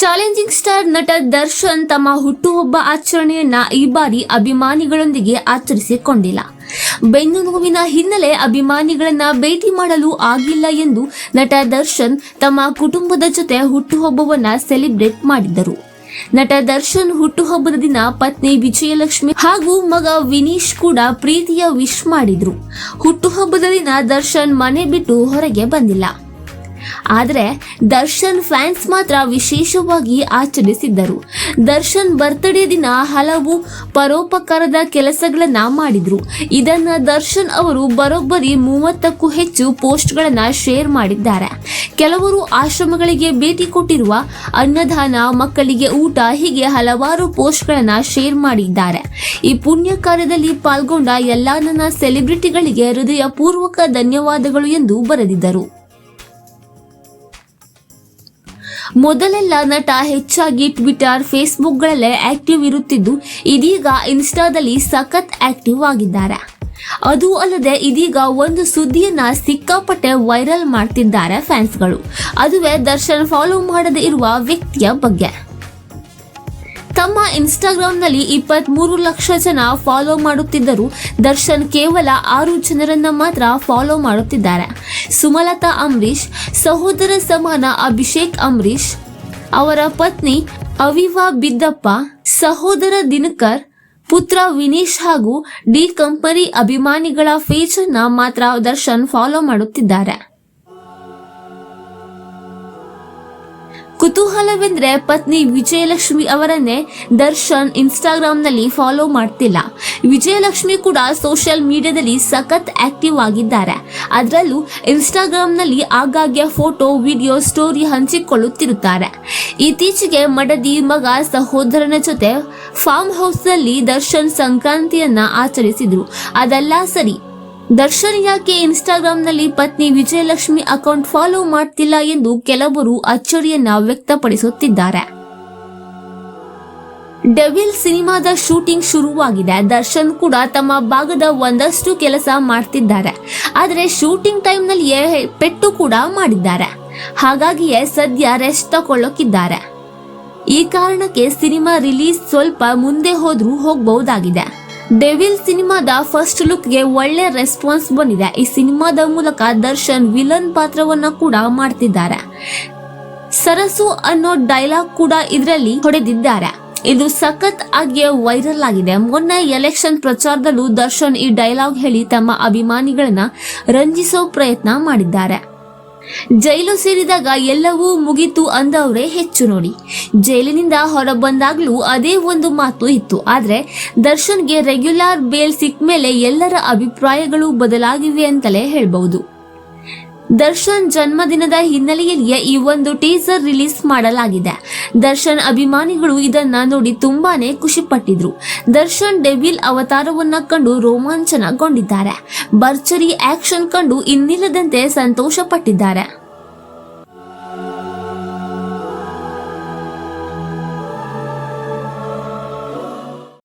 Challenging star ನಟ ದರ್ಶನ್ ತಮ್ಮ ಹುಟ್ಟುಹಬ್ಬ ಆಚರಣೆಯನ್ನ ಈ ಬಾರಿ ಅಭಿಮಾನಿಗಳೊಂದಿಗೆ ಆಚರಿಸಿಕೊಂಡಿಲ್ಲ. ಬೆನ್ನು ನೋವಿನ ಹಿನ್ನೆಲೆ ಅಭಿಮಾನಿಗಳನ್ನ ಭೇಟಿ ಮಾಡಲು ಆಗಿಲ್ಲ ಎಂದು ನಟ ದರ್ಶನ್ ತಮ್ಮ ಕುಟುಂಬದ ಜೊತೆ ಹುಟ್ಟುಹಬ್ಬವನ್ನ ಸೆಲೆಬ್ರೇಟ್ ಮಾಡಿದ್ದರು. ನಟ ದರ್ಶನ್ ಹುಟ್ಟುಹಬ್ಬದ ದಿನ ಪತ್ನಿ ವಿಜಯಲಕ್ಷ್ಮಿ ಹಾಗೂ ಮಗ ವಿನೀಶ್ ಕೂಡ ಪ್ರೀತಿಯ ವಿಶ್ ಮಾಡಿದ್ರು. ಹುಟ್ಟುಹಬ್ಬದ ದಿನ ದರ್ಶನ್ ಮನೆ ಬಿಟ್ಟು ಹೊರಗೆ ಬಂದಿಲ್ಲ. ಆದರೆ ದರ್ಶನ್ ಫ್ಯಾನ್ಸ್ ಮಾತ್ರ ವಿಶೇಷವಾಗಿ ಆಚರಿಸಿದ್ದರು. ದರ್ಶನ್ ಬರ್ತ್ಡೇ ದಿನ ಹಲವು ಪರೋಪಕಾರದ ಕೆಲಸಗಳನ್ನ ಮಾಡಿದ್ರು. ಇದನ್ನ ದರ್ಶನ್ ಅವರು ಬರೋಬ್ಬರಿ ಮೂವತ್ತಕ್ಕೂ ಹೆಚ್ಚು ಪೋಸ್ಟ್ಗಳನ್ನು ಶೇರ್ ಮಾಡಿದ್ದಾರೆ. ಕೆಲವರು ಆಶ್ರಮಗಳಿಗೆ ಭೇಟಿ ಕೊಟ್ಟಿರುವ ಅನ್ನದಾನ, ಮಕ್ಕಳಿಗೆ ಊಟ, ಹೀಗೆ ಹಲವಾರು ಪೋಸ್ಟ್ಗಳನ್ನು ಶೇರ್ ಮಾಡಿದ್ದಾರೆ. ಈ ಪುಣ್ಯ ಕಾರ್ಯದಲ್ಲಿ ಪಾಲ್ಗೊಂಡ ಎಲ್ಲ ನನ್ನ ಸೆಲೆಬ್ರಿಟಿಗಳಿಗೆ ಹೃದಯಪೂರ್ವಕ ಧನ್ಯವಾದಗಳು ಎಂದು ಬರೆದಿದ್ದರು. ಮೊದಲೆಲ್ಲ ನಟ ಹೆಚ್ಚಾಗಿ ಟ್ವಿಟರ್ ಫೇಸ್ಬುಕ್ಗಳಲ್ಲೇ ಆಕ್ಟಿವ್ ಇರುತ್ತಿದ್ದು, ಇದೀಗ ಇನ್ಸ್ಟಾದಲ್ಲಿ ಸಖತ್ ಆಕ್ಟಿವ್ ಆಗಿದ್ದಾರೆ. ಅದು ಅಲ್ಲದೆ ಇದೀಗ ಒಂದು ಸುದ್ದಿಯನ್ನ ಸಿಕ್ಕಾಪಟ್ಟೆ ವೈರಲ್ ಮಾಡ್ತಿದ್ದಾರೆ ಫ್ಯಾನ್ಸ್ಗಳು ಅದುವೇ ದರ್ಶನ್ ಫಾಲೋ ಮಾಡದೇ ಇರುವ ವ್ಯಕ್ತಿಯ ಬಗ್ಗೆ. ತಮ್ಮ ಇನ್ಸ್ಟಾಗ್ರಾಂನಲ್ಲಿ ಇಪ್ಪತ್ಮೂರು ಲಕ್ಷ ಜನ ಫಾಲೋ ಮಾಡುತ್ತಿದ್ದರು ದರ್ಶನ್ ಕೇವಲ ಆರು ಜನರನ್ನ ಮಾತ್ರ ಫಾಲೋ ಮಾಡುತ್ತಿದ್ದಾರೆ. ಸುಮಲತಾ ಅಂಬರೀಶ್ ಸಹೋದರ ಸಮಾನ ಅಭಿಷೇಕ್ ಅಂಬರೀಶ್ ಅವರ ಪತ್ನಿ ಅವಿವಾ ಬಿದ್ದಪ್ಪ, ಸಹೋದರ ದಿನಕರ್, ಪುತ್ರ ವಿನೀಶ್ ಹಾಗೂ ಡಿ ಕಂಪನಿ ಅಭಿಮಾನಿಗಳ ಫೇಜ್ ಅನ್ನ ಮಾತ್ರ ದರ್ಶನ್ ಫಾಲೋ ಮಾಡುತ್ತಿದ್ದಾರೆ. ಕುತೂಹಲವೆಂದ್ರೆ ಪತ್ನಿ ವಿಜಯಲಕ್ಷ್ಮಿ ಅವರನ್ನೇ ದರ್ಶನ್ ಇನ್ಸ್ಟಾಗ್ರಾಂನಲ್ಲಿ ಫಾಲೋ ಮಾಡ್ತಿಲ್ಲ. ವಿಜಯಲಕ್ಷ್ಮಿ ಕೂಡ ಸೋಷಿಯಲ್ ಮೀಡಿಯಾದಲ್ಲಿ ಸಖತ್ ಆಕ್ಟಿವ್ ಆಗಿದ್ದಾರೆ. ಅದರಲ್ಲೂ ಇನ್ಸ್ಟಾಗ್ರಾಂನಲ್ಲಿ ಆಗಾಗ್ಗೆ ಫೋಟೋ, ವಿಡಿಯೋ, ಸ್ಟೋರಿ ಹಂಚಿಕೊಳ್ಳುತ್ತಿರುತ್ತಾರೆ. ಇತ್ತೀಚೆಗೆ ಮಡದಿ ಮಗ ಸಹೋದರನ ಜೊತೆ ಫಾರ್ಮ್ ಹೌಸ್ನಲ್ಲಿ ದರ್ಶನ್ ಸಂಕ್ರಾಂತಿಯನ್ನ ಆಚರಿಸಿದ್ರು. ಅದೆಲ್ಲ ಸರಿ ದರ್ಶನ್ ಯಾಕೆ ಇನ್ಸ್ಟಾಗ್ರಾಂನಲ್ಲಿ ಪತ್ನಿ ವಿಜಯಲಕ್ಷ್ಮಿ ಅಕೌಂಟ್ ಫಾಲೋ ಮಾಡ್ತಿಲ್ಲ ಎಂದು ಕೆಲವರು ಅಚ್ಚರಿಯನ್ನ ವ್ಯಕ್ತಪಡಿಸುತ್ತಿದ್ದಾರೆ. ಡೆವಿಲ್ ಸಿನಿಮಾದ ಶೂಟಿಂಗ್ ಶುರುವಾಗಿದೆ. ದರ್ಶನ್ ಕೂಡ ತಮ್ಮ ಭಾಗದ ಒಂದಷ್ಟು ಕೆಲಸ ಮಾಡ್ತಿದ್ದಾರೆ. ಆದರೆ ಶೂಟಿಂಗ್ ಟೈಮ್ನಲ್ಲಿಯೇ ಪೆಟ್ಟು ಕೂಡ ಮಾಡಿದ್ದಾರೆ. ಹಾಗಾಗಿಯೇ ಸದ್ಯ ರೆಸ್ಟ್ ತಗೊಳ್ಳೋಕಿದ್ದಾರೆ. ಈ ಕಾರಣಕ್ಕೆ ಸಿನಿಮಾ ರಿಲೀಸ್ ಸ್ವಲ್ಪ ಮುಂದೆ ಹೋದ್ರೂ ಹೋಗಬಹುದಾಗಿದೆ. ಡೆವಿಲ್ ಸಿನಿಮಾದ ಫಸ್ಟ್ ಲುಕ್ಗೆ ಒಳ್ಳೆ ರೆಸ್ಪಾನ್ಸ್ ಬಂದಿದೆ. ಈ ಸಿನಿಮಾದ ಮೂಲಕ ದರ್ಶನ್ ವಿಲನ್ ಪಾತ್ರವನ್ನ ಕೂಡ ಮಾಡ್ತಿದ್ದಾರೆ. ಸರಸು ಅನ್ನೋ ಡೈಲಾಗ್ ಕೂಡ ಇದರಲ್ಲಿ ಹೊಡೆದಿದ್ದಾರೆ. ಇದು ಸಖತ್ ಆಗಿ ವೈರಲ್ ಆಗಿದೆ. ಮೊನ್ನೆ ಎಲೆಕ್ಷನ್ ಪ್ರಚಾರದಲ್ಲೂ ದರ್ಶನ್ ಈ ಡೈಲಾಗ್ ಹೇಳಿ ತಮ್ಮ ಅಭಿಮಾನಿಗಳನ್ನ ರಂಜಿಸೋ ಪ್ರಯತ್ನ ಮಾಡಿದ್ದಾರೆ. ಜೈಲು ಸೇರಿದಾಗ ಎಲ್ಲವೂ ಮುಗೀತು ಅಂದವರೇ ಹೆಚ್ಚು ನೋಡಿ. ಜೈಲಿನಿಂದ ಹೊರಬಂದಾಗ್ಲೂ ಅದೇ ಒಂದು ಮಾತು ಇತ್ತು. ಆದ್ರೆ ದರ್ಶನ್ಗೆ ರೆಗ್ಯುಲರ್ ಬೇಲ್ ಸಿಕ್ಕ ಮೇಲೆ ಎಲ್ಲರ ಅಭಿಪ್ರಾಯಗಳು ಬದಲಾಗಿವೆ ಅಂತಲೇ ಹೇಳ್ಬಹುದು. ದರ್ಶನ್ ಜನ್ಮದಿನದ ಹಿನ್ನೆಲೆಯಲ್ಲಿಯೇ ಈ ಒಂದು ಟೀಸರ್ ರಿಲೀಸ್ ಮಾಡಲಾಗಿದೆ. ದರ್ಶನ್ ಅಭಿಮಾನಿಗಳು ಇದನ್ನ ನೋಡಿ ತುಂಬಾನೇ ಖುಷಿ ಪಟ್ಟಿದ್ರು ದರ್ಶನ್ ಡೆವಿಲ್ ಅವತಾರವನ್ನ ಕಂಡು ರೋಮಾಂಚನಗೊಂಡಿದ್ದಾರೆ. ಭರ್ಚರಿ ಆಕ್ಷನ್ ಕಂಡು ಇನ್ನಿಲ್ಲದಂತೆ ಸಂತೋಷ ಪಟ್ಟಿದ್ದಾರೆ